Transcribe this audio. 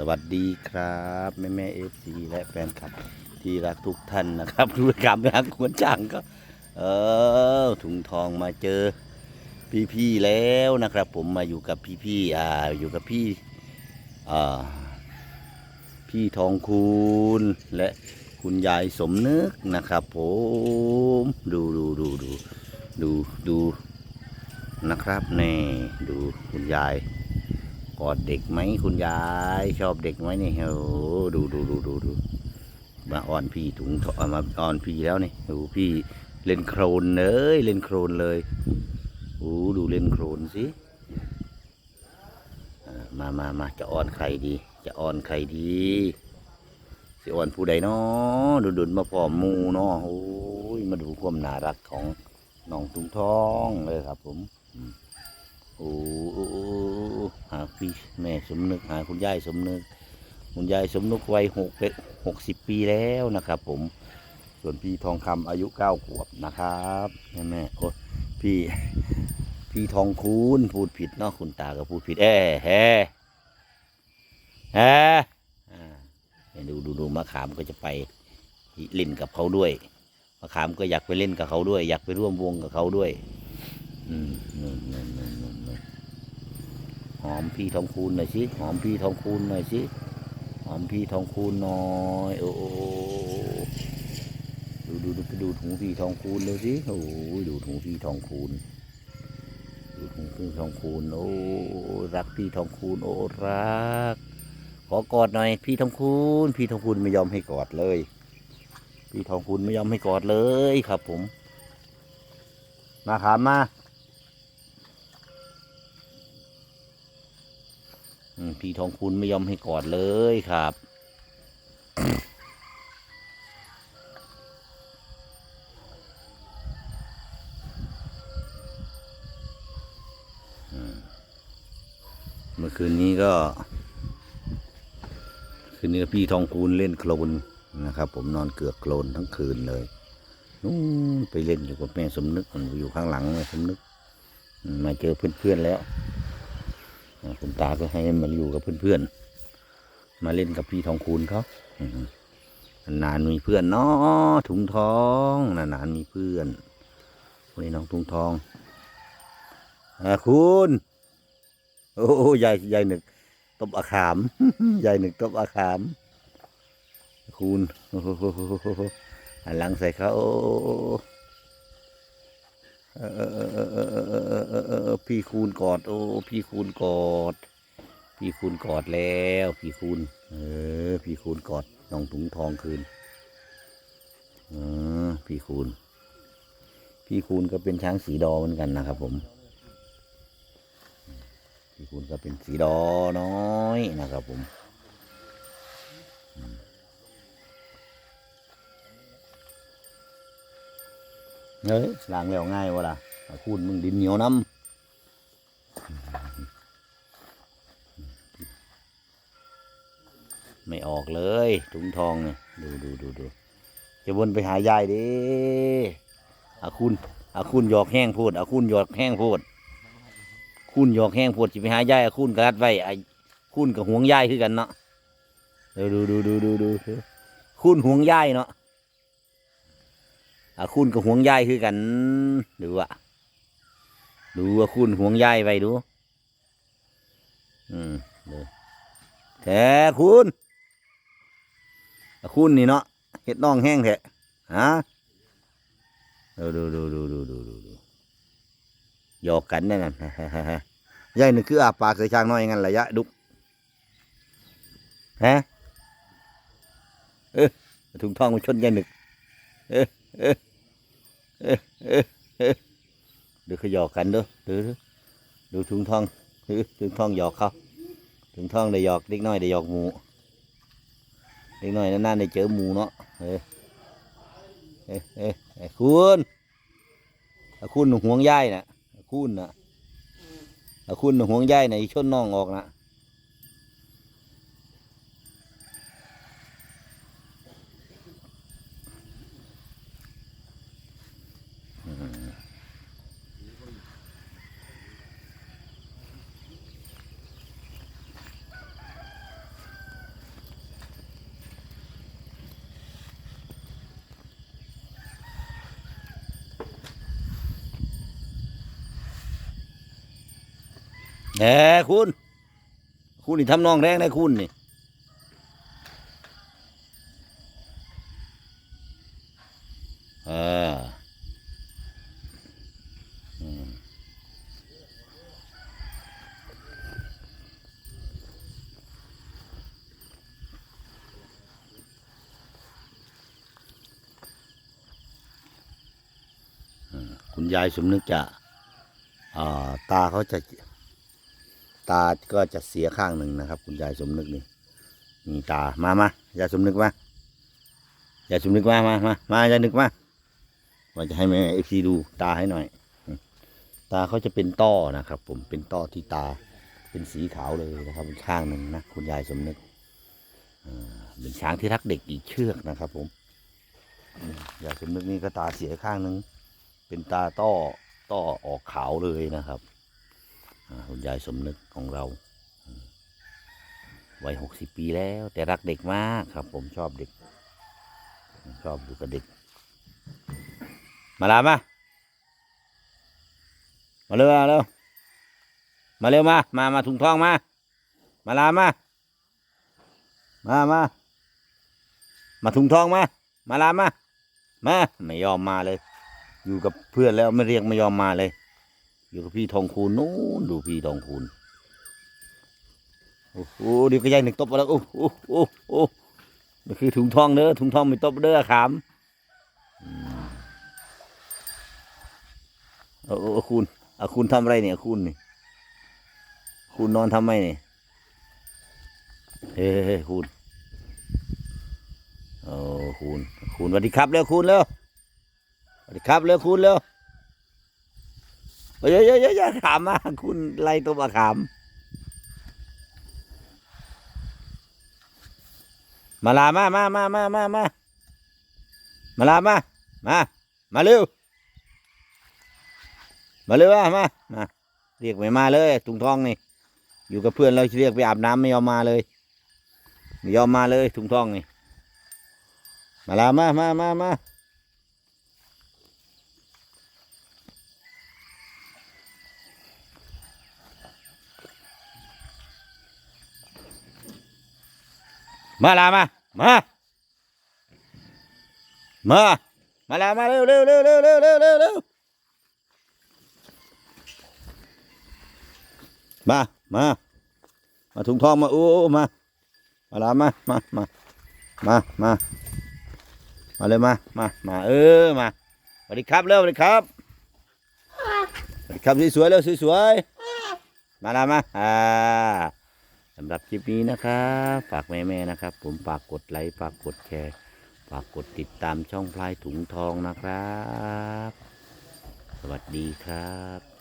สวัสดีครับแม่แม่เอฟซีและแฟนคลับ ที่รักทุกท่านนะครับด้กรรมรักควรจังก็ เออถุงทองมาเจอพี่ๆแล้วนะครับ ผมมาอยู่กับพี่ๆอ่าอยู่กับพี่อ่าพี่ทองคูณและคุณยายสมนึกนะครับ ผมดูดูดูดูดูดูนะครับแน่ดูคุณยาย กอดเด็กไหมคุณยายชอบเด็กไหมนี่ยโอ้ดูดูดูดูดูมาอ้อนพี่ถุงทอมาอ้อนพี่แล้วนี่ดูพี่เล่นโครนเลยเล่นโครนเลยโอ้ดูเล่นโครนสิมามามาจะอ้อนใครดี จะอ้อนใครดีสิอ้อนผู้ใดเนาะดุดุนมาพร้อมมูเนาะโอ้ยมาดูความน่ารักของน้องถุงทองเลยครับผม โอ้โอ้หาพี่แม่สมนึกหาคุณยายสมนึก คุณยายสมนึกวัยหกหกสิบปีแล้วนะครับ ผม ส่วนพี่ทองคำอายุเก้าขวบนะครับแม่แม่โอ้พี่ พี่ทองคูณพูดผิดเนาะคุณตาก็พูดผิดเอ้แฮแฮอ่าเนี่ยดูดูดูมะขามก็จะไปเล่นกับเขาด้วยมะขามก็อยากไปเล่นกับเขาด้วย อยากไปร่วมวงกับเขาด้วย อืมนู่นนู่นนู่นนู่นนู่นห อมพี่ทองคูณหน่อยสิหอมพี่ทองคูณหน่อยสิหอมพี่ทองคูณหน่อยโอ้โดูดูดูดูถุงพี่ทองคูณเลยสิโอ้ดูถุงพี่ทองคูณดูถุงพี่ทองคูณโอ้รักพี่ทองคูณโอ้รัก ขอกอดหน่อย พี่ทองคูณพี่ทองคูณไม่ยอมให้กอดเลย พี่ทองคูณไม่ยอมให้กอดเลยครับผมมาขามมา พี่ทองคุณไม่ยอมให้กอดเลยครับ เมื่อคืนนี้ก็คืนนี้พี่ทองคูณเล่นโคลนนะครับ ผมนอนเกือกโคลนทั้งคืนเลยนู่นไปเล่นอยู่กับแม่สมนึกมันอยู่ข้างหลังแม่สมนึก มาเจอเพื่อนๆแล้ว คุณตาก็ให้มันอยู่กับเพื่อนๆ มาเล่นกับพี่ทองคูณเขานานมีเพื่อนเนาะถุงทองนานมีเพื่อนวันนี้น้องถุงทองอคุณ โอ้ยายยายหนึ่งตบอาขามยายหนึ่งตบอาขาม คุณหลังใส่เขา พี่คูณกอด โอ้พี่คูณกอด พี่คูณกอดแล้ว พี่คูณเออ พี่คูณกอดน้องถุงทองคืนเออพี่คูณพี่คูณก็เป็นช้างสีดอเหมือนกันนะครับ ผม พี่คูณก็เป็นสีดอน้อยนะครับผม เฮ้ยล้างแล้วง่ายวะล่ะคูณมึงดินเหนียวน้ำไม่ออกเลยถุงทองเนี่ยดูดูดูดูจะวนไปหายายดิอาคุณอาคุณหยอกแห้งพูดอาคุณหยอกแห้งพูดคุณหยอกแห้งพูดจะไปหายายอาคุณกระดัดไว้ไอ้คุณกับห่วงยายคือกันเนาะดูดูดูดูดูดูคุณห่วงยายเนาะ อะคุณกับห่วงใยคือกันดูอะดูว่าคุณห่วงใยไปดู อืมดูแท้คุณอะคุณนี่เนาะเห็ดน่องแห้งแท้ฮะดูดูดูดูดูดูดูดูหยอกกันนั่นน่ะยายนึกคืออาปากใส่ช้างน้อยงั้นระยะดุกฮะเออถุงทองมาชนยายนึกเออเออ เออเออเออดูเขาหยอกกันเด้อดูดูดูถุงทองดูถุงทองหยอกเขาถุงทองได้หยอกเล็กน้อยได้หยอกหมูเล็กน้อยนานๆได้เจอหมูเนาะเออเออเออคุณคุณห่วงย่ายน่ะคุณน่ะคุณห่วงย่ายน่ะชนน้องออกน่ะ แหมคุณ คุณนี่ทำนองแรงได้คุณนี่เออคุณยายสมนึกจะตาเขาจะ ตาก็จะเสียข้างหนึ่งนะครับ คุณยายสมนึกนี่มีตา มามายายสมนึกมายายสมนึกมา มามามายายนึกมาว่าจะให้แม่เอฟซีดูตาให้หน่อย ตาเขาจะเป็นต้อนะครับ ผมเป็นต้อที่ตา เป็นสีขาวเลยนะครับเป็นข้างหนึ่งนะคุณยายสมนึกเป็นช้างที่รักเด็กอีกเชือกนะครับ ผมอืมยายสมนึกนี่ก็ตาเสียข้างหนึ่งเป็นตาต้อต้อออกขาวเลยนะครับ คุณยายสมนึกของเราวัยหกสิบปีแล้ว แต่รักเด็กมากครับ ผมชอบเด็ก ชอบดูกับเด็ก มาลามา มาเร็วมาเร็วมาเร็วมา มามาถุงทองมา มาลามา มามามาถุงทองมา มาลามา มา ไม่ยอมมาเลย อยู่กับเพื่อนแล้วไม่เรียกไม่ยอมมาเลย อยู่กับพี่ทองคูณนู้นดูพี่ทองคูณโอ้โหเดี๋ยวก็ยายหนึ่งตบมาแล้วโอ้โหโอ้โหโอ้โหนี่คือถุงทองเด้อถุงทองไม่ตบเด้อขามอืมเอาเอคุณเอาคุณทำอะไรเนี่ยคุณนี่คุณนอนทำไมเนี่ยเฮ้ยเคุณโอ้คุณคุณสวัสดีครับเร็วคุณเร็วสวัสดีครับเร็วคุณเร็ว เฮ้ยเฮ้ยเฮ้ยเฮ้ยขามมาคุณไล่ตัวมาขาม มาลามามามามามามามาลามา มา มาเร็ว มาเร็วมามามาเรียกไม่มาเลยถุงทองนี่ อยู่กับเพื่อนเราเรียกไปอาบน้ำไม่ยอมมาเลยไม่ยอมมาเลย ถุงทองนี่ มาลามามามามา มาลามา มา มา มาลามาเร็วเร็วเร็วเร็วเร็วเร็วเร็วเร็วมา มา มาถุงทองมาโอ้มา มาลามา มา มา มา มา มาเลยมา มา มา เออ มาสวัสดีครับเร็วสวัสดีครับสวัสดีครับสวยๆเร็วสวยๆมาลามา อ่า สำหรับคลิปนี้นะครับฝากแม่ๆนะครับ ผมฝากกดไลค์ฝากกดแชร์ฝากกดติดตามช่องพลายถุงทองนะครับ สวัสดีครับ